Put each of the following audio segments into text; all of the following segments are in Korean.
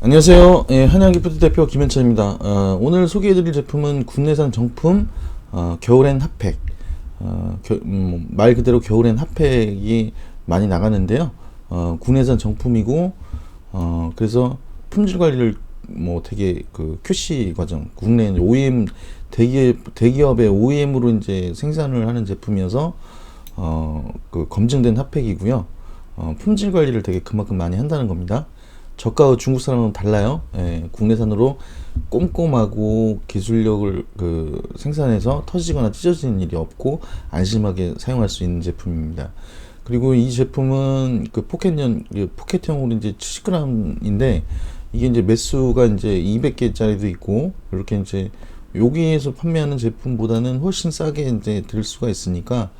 안녕하세요. 예, 한양기프트 대표 김현철입니다. 어, 오늘 소개해드릴 제품은 국내산 정품 어, 겨울엔 핫팩. 어, 겨- 음, 말 그대로 겨울엔 핫팩이 많이 나가는데요. 어, 국내산 정품이고 어, 그래서 품질 관리를 뭐 되게 그 QC 과정, 국내 OEM 대기업 대기업의 OEM으로 이제 생산을 하는 제품이어서 어, 그 검증된 핫팩이고요. 어, 품질 관리를 되게 그만큼 많이 한다는 겁니다. 저가 중국 사람은 달라요. 예, 국내산으로 꼼꼼하고 기술력을 그 생산해서 터지거나 찢어지는 일이 없고 안심하게 사용할 수 있는 제품입니다. 그리고 이 제품은 그 포켓년 그 포켓형으로 이제 70g인데 이게 이제 매수가 이제 200개짜리도 있고 이렇게 이제 여기에서 판매하는 제품보다는 훨씬 싸게 이제 들 수가 있으니까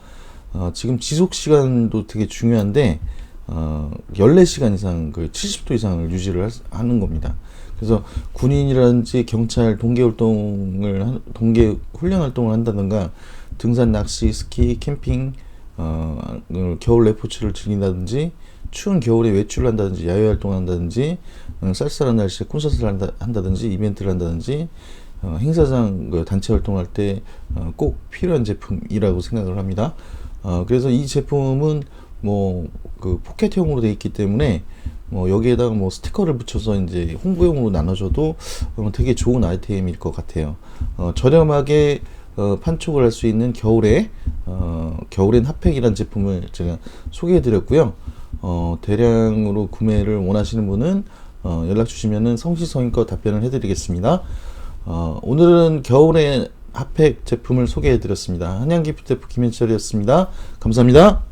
어, 지금 지속 시간도 되게 중요한데 어, 14시간 이상 그 70도 이상을 유지를 하는 겁니다. 그래서 군인이라든지 경찰 동계 활동을 한- 동계 훈련 활동을 한다든가 등산 낚시 스키 캠핑 어, 그 겨울 레포츠를 즐긴다든지 추운 겨울에 외출을 한다든지 야외 활동을 한다든지 어, 쌀쌀한 날씨에 콘서트를 한다, 한다든지 이벤트를 한다든지 어, 행사장 그 단체 활동할 때 꼭 필요한 제품이라고 생각을 합니다. 어, 그래서 이 제품은 뭐 그 포켓형으로 되어 있기 때문에 뭐 여기에다가 뭐 스티커를 붙여서 이제 홍보용으로 나눠줘도 어, 되게 좋은 아이템일 것 같아요. 어, 저렴하게 어, 판촉을 할 수 있는 겨울에 어, 겨울엔 핫팩이라는 제품을 제가 소개해드렸고요. 어, 대량으로 구매를 원하시는 분은 어, 연락 주시면은 성시성의껏 답변을 해드리겠습니다. 어, 오늘은 겨울에 핫팩 제품을 소개해드렸습니다. 한양기프트 김현철이었습니다. 감사합니다.